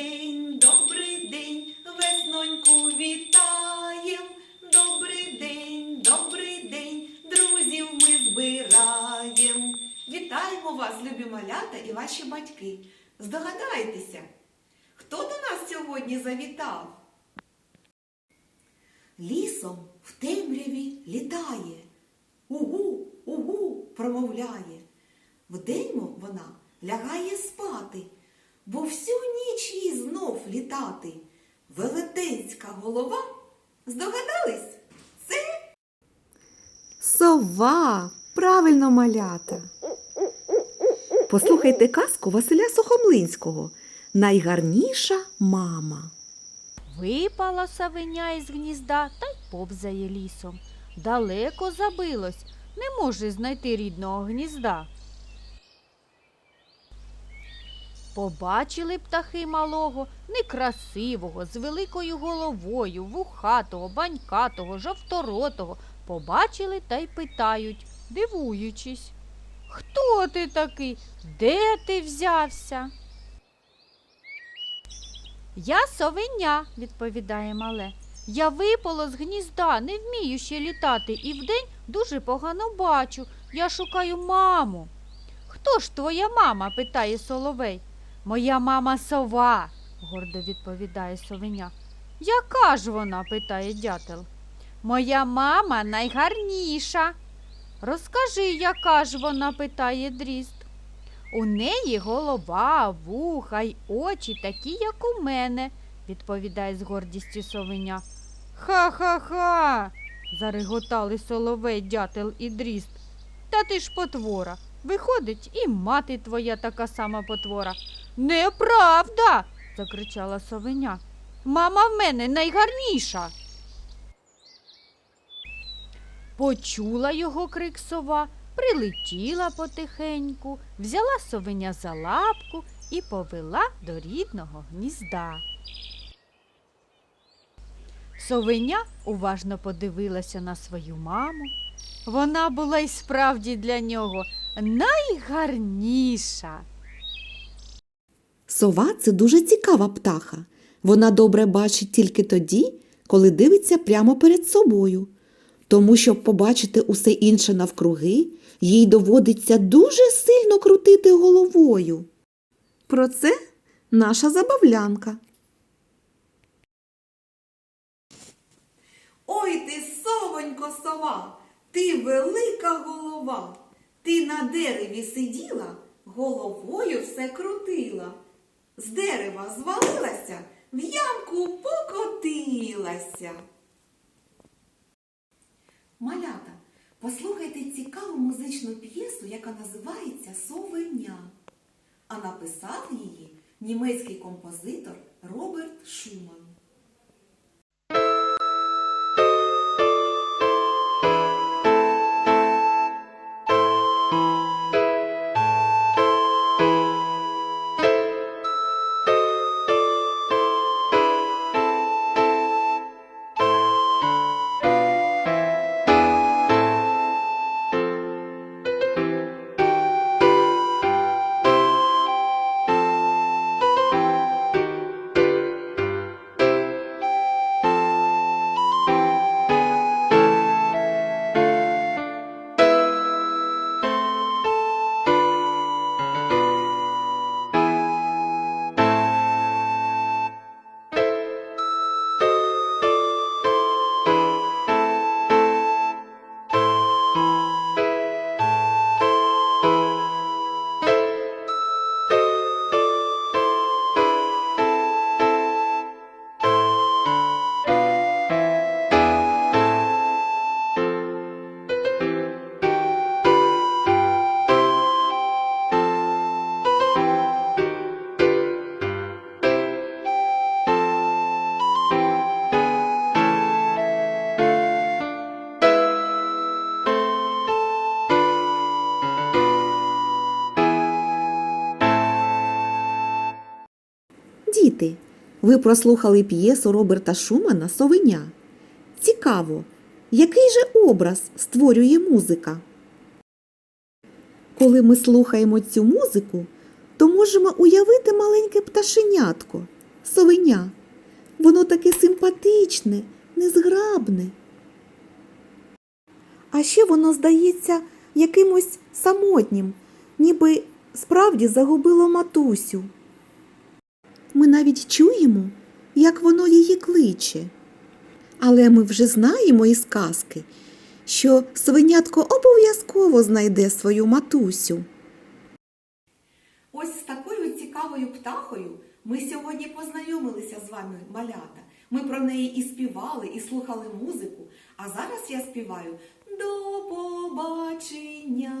день, добрий день, весноньку вітаєм. Добрий день, добрий день, друзів ми збираєм. Вітаємо вас, любі малята і ваші батьки. Здогадайтеся, хто до нас сьогодні завітав? Лісом в темряві літає, угу, угу промовляє. Вдень вона лягає спати, бо всю ніч їй знов літати. Велетенська голова. Здогадались? Це Сова, правильно малята. Послухайте казку Василя Сухомлинського. Найгарніша мама. Випала савеня із гнізда та й повзає лісом. Далеко забилось, не може знайти рідного гнізда. Побачили птахи малого, некрасивого, з великою головою, вухатого, банькатого, жовторотого. Побачили та й питають, дивуючись. Хто ти такий? Де ти взявся? Я совеня, відповідає мале. Я випало з гнізда, не вмію ще літати, і вдень дуже погано бачу. Я шукаю маму. Хто ж твоя мама? питає соловей. Моя мама сова, гордо відповідає совеня. Яка ж вона? питає дятел. Моя мама найгарніша. Розкажи, яка ж вона? питає дріст. У неї голова, вуха й очі такі, як у мене, відповідає з гордістю совеня. Ха-ха-ха. зареготали соловей, дятел і дріст. Та ти ж потвора. Виходить, і мати твоя така сама потвора. Неправда. закричала совеня. Мама в мене найгарніша. Почула його крик сова, прилетіла потихеньку, взяла совеня за лапку і повела до рідного гнізда. Совеня уважно подивилася на свою маму. Вона була й справді для нього найгарніша. Сова це дуже цікава птаха. Вона добре бачить тільки тоді, коли дивиться прямо перед собою. Тому, щоб побачити усе інше навкруги, їй доводиться дуже сильно крутити головою. Про це наша забавлянка. Ой ти, совонько сова, ти велика голова. Ти на дереві сиділа, головою все крутила. З дерева звалилася, в ямку покотилася. Малята, послухайте цікаву музичну п'єсу, яка називається Совеня. А написав її німецький композитор Роберт Шуман. Ви прослухали п'єсу Роберта Шумана Совеня. Цікаво, який же образ створює музика? Коли ми слухаємо цю музику, то можемо уявити маленьке пташенятко, совеня. Воно таке симпатичне, незграбне. А ще воно здається якимось самотнім, ніби справді загубило матусю. Ми навіть чуємо, як воно її кличе. Але ми вже знаємо із казки, що свинятко обов'язково знайде свою матусю. Ось з такою цікавою птахою ми сьогодні познайомилися з вами, малята. Ми про неї і співали, і слухали музику. А зараз я співаю до побачення.